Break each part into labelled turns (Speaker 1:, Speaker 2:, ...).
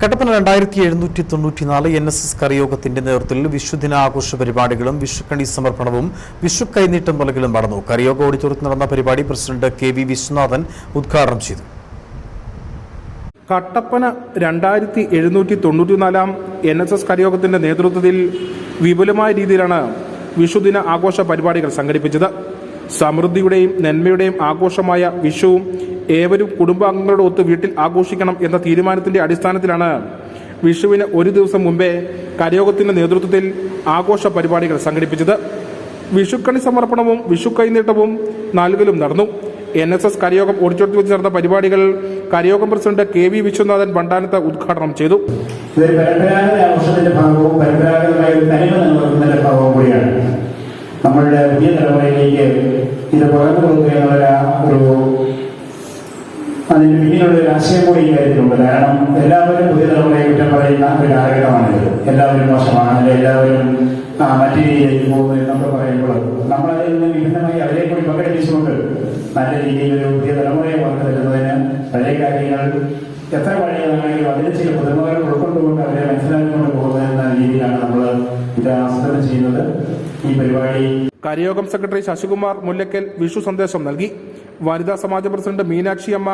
Speaker 1: കട്ടപ്പന രണ്ടായിരത്തി എഴുന്നൂറ്റി തൊണ്ണൂറ്റിനാല് എൻ എസ് എസ് കറിയോഗത്തിന്റെ നേതൃത്വത്തിൽ വിശുദിന ആഘോഷ പരിപാടികളും വിഷുക്കണി സമർപ്പണവും വിഷു കൈനീട്ടം നൽകലും നടന്നു. കറിയോഗ ഓഡിറ്റോറിയത്തിൽ നടന്ന പരിപാടി പ്രസിഡന്റ് കെ വി വിശ്വനാഥൻ ഉദ്ഘാടനം ചെയ്തു.
Speaker 2: കട്ടപ്പന രണ്ടായിരത്തി എഴുന്നൂറ്റി തൊണ്ണൂറ്റിനാലാം എൻ എസ് എസ് കരയോഗത്തിന്റെ നേതൃത്വത്തിൽ വിപുലമായ രീതിയിലാണ് വിഷുദിന ആഘോഷ പരിപാടികൾ സംഘടിപ്പിച്ചത്. സമൃദ്ധിയുടെയും നന്മയുടെയും ആഘോഷമായ വിഷു ഏവരും കുടുംബാംഗങ്ങളുടെ ഒത്ത് വീട്ടിൽ ആഘോഷിക്കണം എന്ന തീരുമാനത്തിന്റെ അടിസ്ഥാനത്തിലാണ് വിഷുവിന് ഒരു ദിവസം മുമ്പേ കരയോഗത്തിന്റെ നേതൃത്വത്തിൽ ആഘോഷ പരിപാടികൾ സംഘടിപ്പിച്ചത്. വിഷുക്കണി സമർപ്പണവും വിഷു കൈനീട്ടവും നൽകലും നടന്നു. എൻ എസ് എസ് കരയോഗം ഓഡിറ്റോറിയത്തിൽ വെച്ച് നടന്ന പരിപാടികൾ കരയോഗം president K V Viswanathan Bandanath ഉദ്ഘാടനം ചെയ്തു.
Speaker 3: ഭാഗവും നമ്മളുടെ പുതിയ തലമുറയിലേക്ക് ഇത് പകർന്നു കൊടുക്കുക എന്നുള്ള ഒരു അതിന് പിന്നിലുള്ള ഒരു ആശയം കൂടി ഈ കാര്യത്തിലുണ്ട് കാരണം എല്ലാവരും പുതിയ തലമുറയെ കുറ്റം പറയുന്ന ഒരു കാലഘട്ടമാണിത്. എല്ലാവരും മോശമാണ് അല്ലെങ്കിൽ എല്ലാവരും മറ്റു രീതിയിലേക്ക് പോകുന്നു എന്നൊക്കെ പറയുമ്പോൾ നമ്മളതിൽ നിന്ന് വിഭിന്നമായി അവരെ കൂടി പങ്കെടുപ്പിച്ചുകൊണ്ട് നല്ല രീതിയിൽ ഒരു പുതിയ തലമുറയെ വളർന്നു വരുന്നതിന് പഴയ കാര്യങ്ങൾ എത്ര പഴയതാണെങ്കിലും അതിൽ ചില പുതുമകൾ ഉൾക്കൊണ്ടുകൊണ്ട് അവരെ മനസ്സിലാക്കിക്കൊണ്ട് പോകുന്നത് എന്ന രീതിയിലാണ് നമ്മൾ ഇത് ആസൂത്രണം ചെയ്യുന്നത്. ഈ പരിപാടി
Speaker 2: കാര്യയോഗം സെക്രട്ടറി ശശികുമാർ മുല്ലക്കൽ വിഷു സന്ദേശം നൽകി. വനിതാ സമാജ പ്രസിഡന്റ് മീനാക്ഷി അമ്മ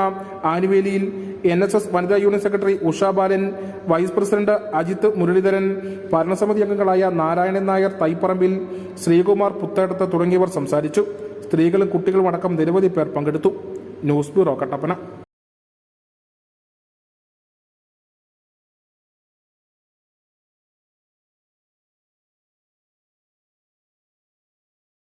Speaker 2: ആനുവേലിയിൽ എൻ എസ് എസ് വനിതാ union secretary Usha Balan vice president Ajith Muraleedharan ഭരണസമിതി അംഗങ്ങളായ നാരായണൻ നായർ തൈപ്പറമ്പിൽ ശ്രീകുമാർ പുത്തേടത്ത് തുടങ്ങിയവർ സംസാരിച്ചു. സ്ത്രീകളും കുട്ടികളും അടക്കം നിരവധി പേർ പങ്കെടുത്തു. News bureau Kattappana.